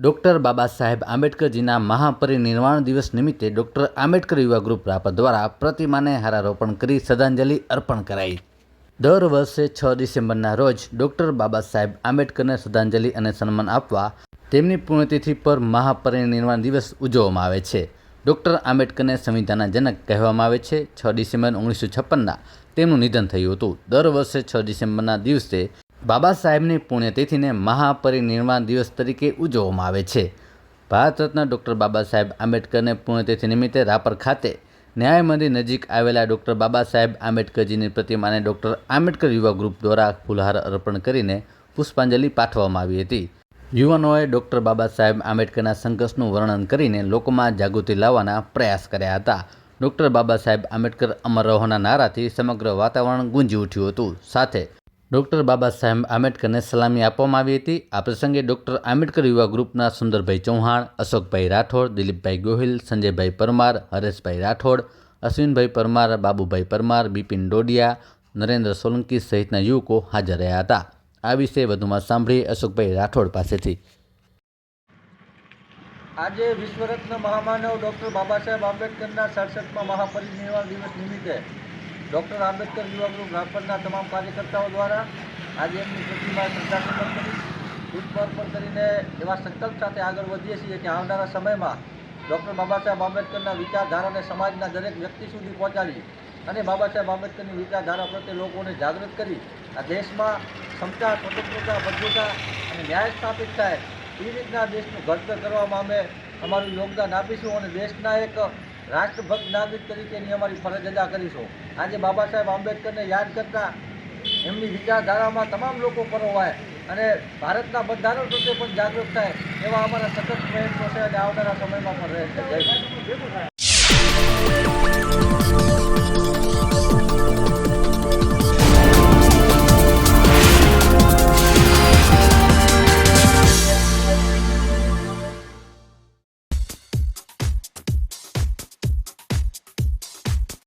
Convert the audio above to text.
Doctor Baba Saheb આંબેડકરજીના મહાપરિનિર્વાણ દિવસ નિમિત્તે doctor Ambedkar યુવા ગ્રુપ રાપર દ્વારા પ્રતિમાને હારારોપણ કરી શ્રદ્ધાંજલિ અર્પણ કરાઈ. દર વર્ષે છ ડિસેમ્બરના રોજ ડૉક્ટર બાબા સાહેબ આંબેડકરને શ્રદ્ધાંજલિ અને સન્માન આપવા તેમની પુણ્યતિથિ પર મહાપરિનિર્વાણ દિવસ ઉજવવામાં આવે છે. ડૉક્ટર આંબેડકરને સંવિધાનના જનક કહેવામાં આવે છે. છ ડિસેમ્બર ઓગણીસો છપ્પનના તેમનું નિધન થયું હતું. દર વર્ષે છ ડિસેમ્બરના દિવસે બાબા સાહેબની પુણ્યતિથિને મહાપરિનિર્વાણ દિવસ તરીકે ઉજવવામાં આવે છે. ભારત રત્ન ડૉક્ટર બાબા સાહેબ આંબેડકરને પુણ્યતિથિ નિમિત્તે રાપર ખાતે ન્યાય મંદિર નજીક આવેલા ડૉક્ટર બાબા સાહેબ આંબેડકરજીની પ્રતિમાને ડૉક્ટર આંબેડકર યુવા ગ્રુપ દ્વારા ફૂલહાર અર્પણ કરીને પુષ્પાંજલિ પાઠવવામાં આવી હતી. યુવાનોએ ડૉક્ટર બાબા સાહેબ આંબેડકરના સંઘર્ષનું વર્ણન કરીને લોકોમાં જાગૃતિ લાવવાના પ્રયાસ કર્યા હતા. ડૉક્ટર બાબા સાહેબ આંબેડકર અમર રહોના નારાથી સમગ્ર વાતાવરણ ગુંજી ઉઠ્યું હતું. સાથે ડૉક્ટર બાબા સાહેબ આંબેડકરને સલામી આપવામાં આવી હતી. આ પ્રસંગે ડૉક્ટર આંબેડકર યુવા ગ્રુપના સુંદરભાઈ ચૌહાણ, અશોકભાઈ રાઠોડ, દિલીપભાઈ ગોહિલ, સંજયભાઈ પરમાર, હરેશભાઈ રાઠોડ, અશ્વિનભાઈ પરમાર, બાબુભાઈ પરમાર, બિપિન ડોડિયા, નરેન્દ્ર સોલંકી સહિતના યુવકો હાજર રહ્યા હતા. આ વિશે વધુમાં સાંભળી અશોકભાઈ રાઠોડ પાસેથી. આજે વિશ્વરત્ન મહામાનવ ડૉક્ટર બાબા સાહેબ આંબેડકરના સડસઠમાં મહાપરિનિર્વાણ દિવસ નિમિત્તે ડૉક્ટર આંબેડકર યુવા ગ્રુપ રાપરના તમામ કાર્યકર્તાઓ દ્વારા આજે એમની પ્રતિમા શ્રદ્ધાસુમન કરી પુષ્પાર્પણ કરીને એવા સંકલ્પ સાથે આગળ વધીએ છીએ કે આવનારા સમયમાં ડૉક્ટર બાબા સાહેબ આંબેડકરના વિચારધારાને સમાજના દરેક વ્યક્તિ સુધી પહોંચાડી અને બાબા સાહેબ આંબેડકરની વિચારધારા પ્રત્યે લોકોને જાગૃત કરી, આ દેશમાં ક્ષમતા, સ્વતંત્રતા, ભદ્રતા અને ન્યાય સ્થાપિત થાય, એ રીતના દેશનું ઘડતર કરવામાં અમે અમારું યોગદાન આપીશું અને દેશના એક રાષ્ટ્રભક્ત નાગરિક તરીકેની અમારી ફરજ અદા કરીશું આજે બાબા સાહેબ આંબેડકરને યાદ કરતા એમની વિચારધારામાં તમામ લોકો પરોવાય અને ભારતના બંધારણ પ્રત્યે પણ જાગૃત થાય એવા અમારા સતત પ્રયત્નો છે અને આવનારા સમયમાં પણ રહેશે જય.